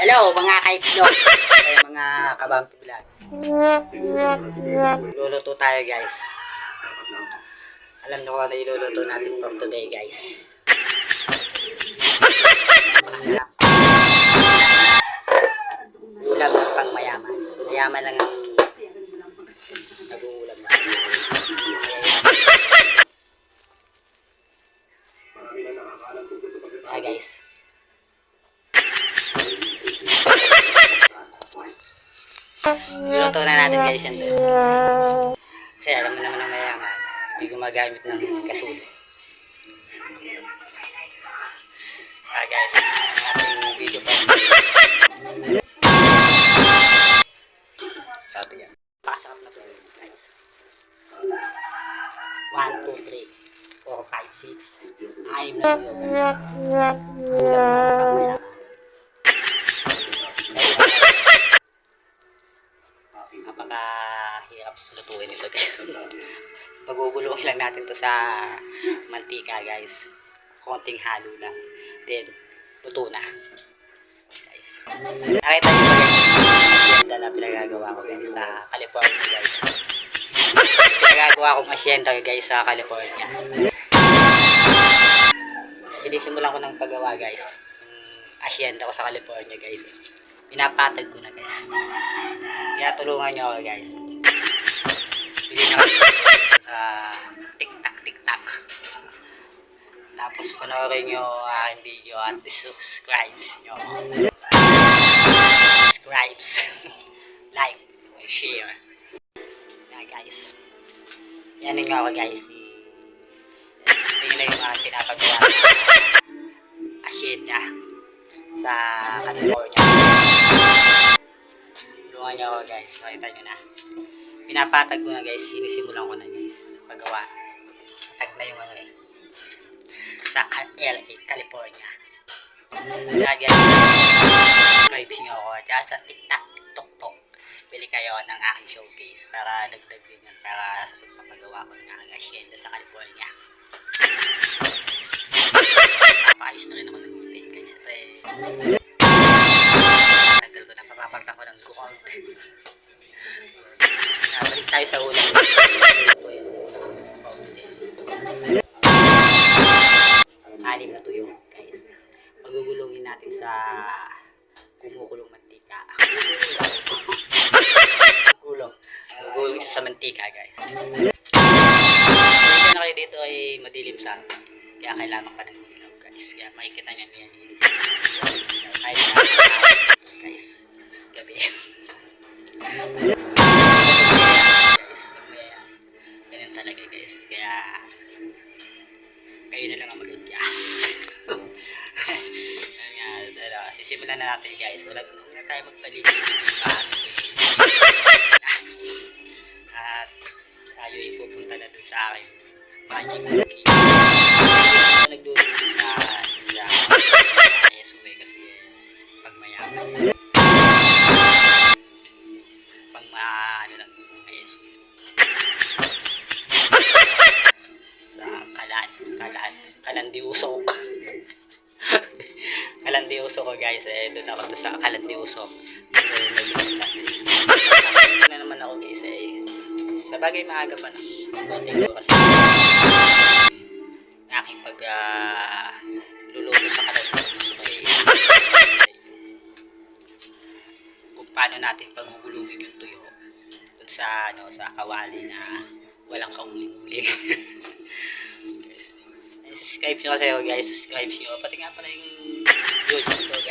Hello, mga kaitlog. Ay, mga kabampi vlog. Luluto tayo, guys. Alam niyo kung ano iluluto natin for today, guys. Ulam ng pang mayaman. Mayaman lang ang guys doon. Kasi alam mo naman ng mayaman, hindi gumagamit ng kasuli. Ah guys, ang ating video pa. Sabi yan. Pasarap na to guys. 1, 2, 3, 4, 5, 6. Anim na paguguluhin lang natin to sa mantika guys. Konting halo lang. Then luto na. Guys. Nakita nyo ba guys asyenda na pinagagawa ko guys sa California guys? Pinagagawa kong asyenda guys sa California. Sinisimulan ko ng paggawa guys asyenda ko sa California guys. Pinapatag ko na guys. Kaya tulungan nyo ako guys. Bili na sa TikTok. Tapos panoorin nyo ang video at subscribe nyo. Subscribe. like. Share. Yeah guys. Yan nyo ako guys. Tingnan na yung mga pinapagawa na asyenda sa California. Tulungan niyo ako guys. Makita niyo na. Pinapatag ko na guys. Sinisimulan ko na guys. Paggawa. Tag na yung ano eh. Sa LA, California. Guys. Subscribe niyo ako. At saka sa TikTok, TikTok, Tok. Bili kayo ng aking showcase para dagdag din yan para sa pagpapagawa ko ng aking asyenda sa California. Papayos na rin ako ng ngipin guys. Ito eh. Tagal ko na papapalta ko ng gold. Nabalik tayo sa ulam. Sa kumukulong mantika. Gulong. Gulong sa mantika, guys. Na kayo dito ay madilim sa atin. Kaya kailangan pa ng ilaw, guys. Kaya makikita niya niya dito. Magpalilig pa. At, tayo ipupunta na dun sa akin. Magic cookie. Nagdulong sa, sa, sa SUV kasi pag guys, eh, doon ako doon sa usok. Doon yung nag-iwas natin. Ano na naman ako guys, eh, sa bagay maaga pa na. Konting ko kasi aking pag ah, luluto sa kalandi usok eh, kung paano natin pagugulugin yung tuyo dun sa ano sa kawali na walang kauling-uling. Guys, subscribe nyo kasi ako guys, subscribe nyo. Pati nga pala yung 12k.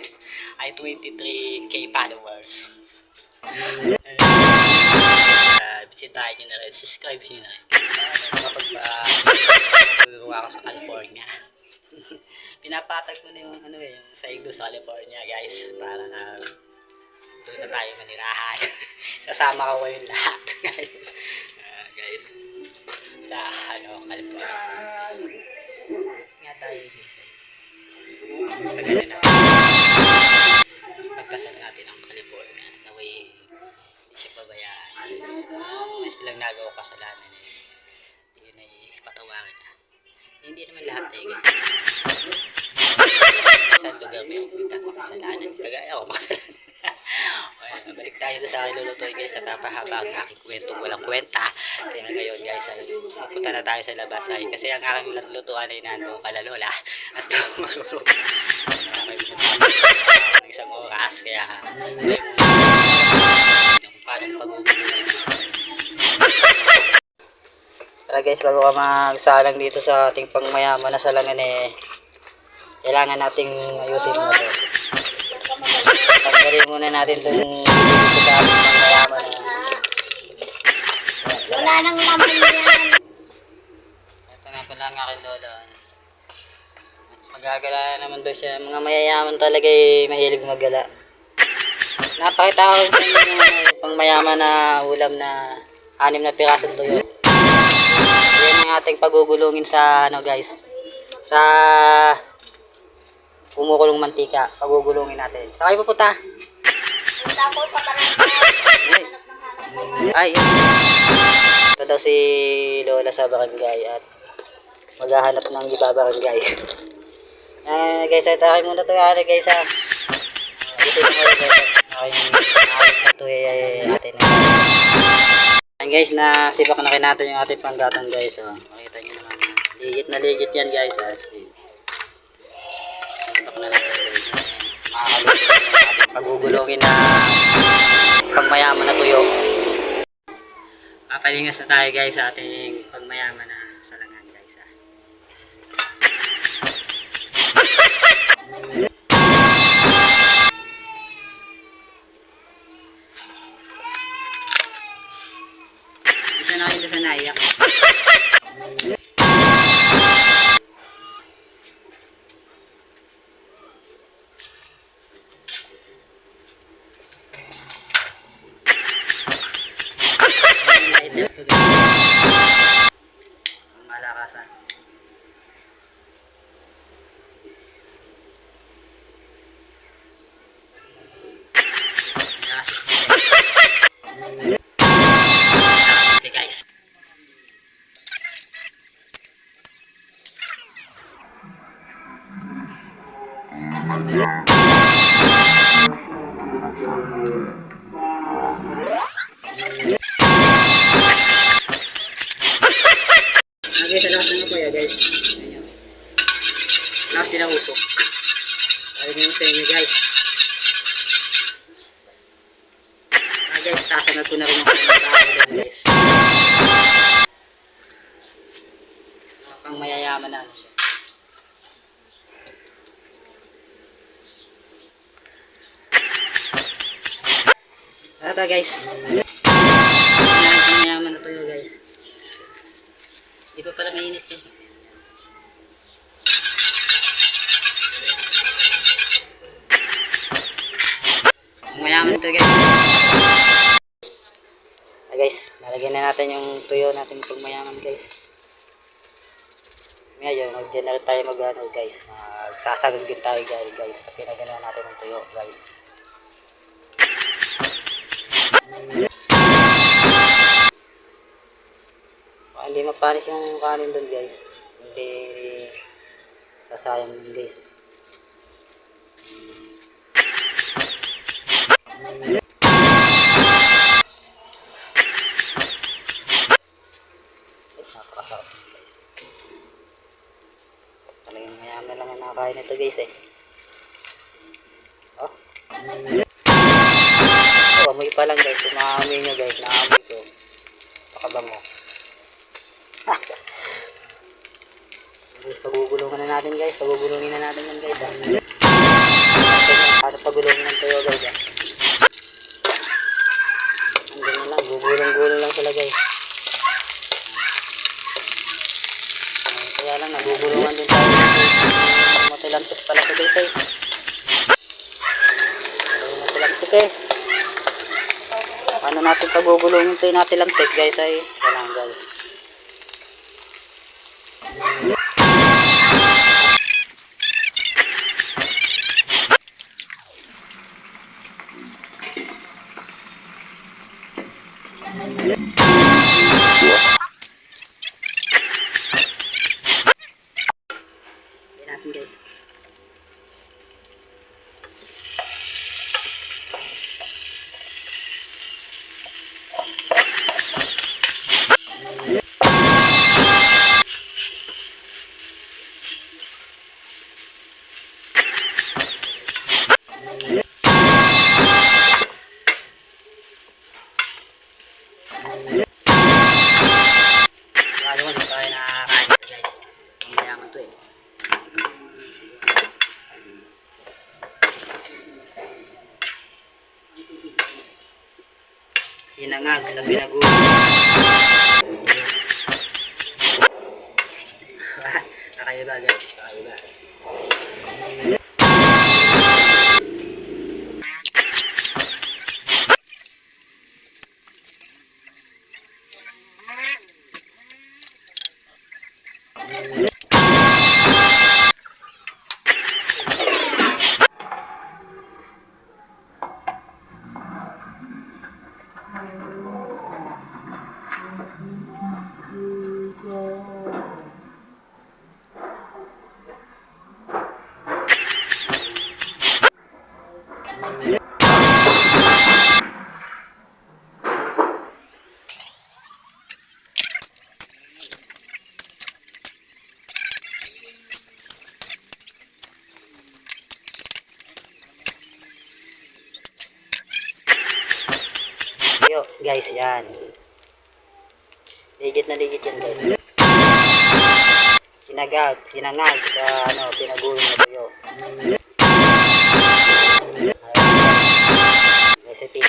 Ay 23k followers. Uh, bisitahin nyo na rin, subscribe nyo na rin. Para makapagpagawa ko sa California. Pinapatag ko na yung ano eh, yung saigdo sa California guys. Para na doon na tayo manirahan. Sasama ko kayong lahat guys. Ah, guys. Sa ano, California. Nga tayo. Pagano na. Pagkasal natin ang California. Na way, hindi siya pabayaan. Guys. Uh, mas lang nagawa kasalanan eh. Yun ay patawarin na. Hindi naman lahat eh. ganyan. Sa lugar may pupunta makasalanan. Kagaya ako makasalanan. Balik tayo doon sa aking lulutuin guys. Napapahaba ang aking kwentong walang kwenta. Kaya ngayon guys, ay, pupunta na tayo sa labas ay kasi ang aking lutuan ay nando kalalola. At masulog. ng isang oras. Kaya paano pag-ubuhin. Tara guys, bago ka magsalang dito sa ating pangmayaman na salangan eh, kailangan nating ayusin mo to. Tanggalin muna natin itong na Wala nang laman yan. Ito nga pala ang aking lola. Magagala naman daw siya. Mga mayayaman talaga eh, mahilig magala. Napakita ko yung ano, pangmayaman na ulam na anim na pirasong tuyo. Yan ang ating pagugulungin sa ano guys. Sa kumukulong mantika. Pagugulungin natin. Sa kayo pupunta? Tapos Ay. Ay. Ito daw si Lola sa barangay at maghahanap ng iba barangay. Eh, guys, ito akin muna ito. Ano, guys, ha. Ito yung mga guys. Na ito eh, atin. Ayan, guys, na sibak na natin yung ating panggatong, guys. Oh. Makita nyo naman. Ligit na ligit yan, guys. Ha. Sibak na yung ating pagugulungin na pagmayaman na tuyo. Papalingas na tayo guys sa ating pagmayaman na Okay, sa lakas na po yan guys. Lakas din ang usok. Ayaw nyo sa inyo guys. Ah guys, na rin tao guys. Pang mayayaman na. Ano to guys? Mayaman na yun guys. Di pa pala mainit eh. Mayaman to guys. Ah guys, lalagyan na natin yung tuyo natin pag mayaman guys. Ngayon, mag-generate tayo mag ano guys. Magsasagag din tayo guys guys. Pinagana natin ng tuyo guys. Mapanis yung kanin doon guys. Hindi sasayang yun guys. Napakasarap. Talagang lang ang nakakain nito guys eh. Oh. Amoy pa lang guys. Kung maamoy nyo guys, naamoy ko. Pakabango. Pagugulungan na natin guys. Pagugulungin na natin yan guys. Para pagulungin ng tuyo guys. Ah. Ang ganyan lang. Gugulong-gulong lang sila guys. Kaya lang, nagugulungan din tayo. Matilampit pala ito guys eh. Ay, Matilampit eh. Paano natin pagugulungin ito yung natilampit guys ay. Kaya Sinangag sa pinagulo. Yo, guys, yan. Legit na legit yan, guys. Sinagag, sinangag sa ano, pinagulong na tuyo. Recipe.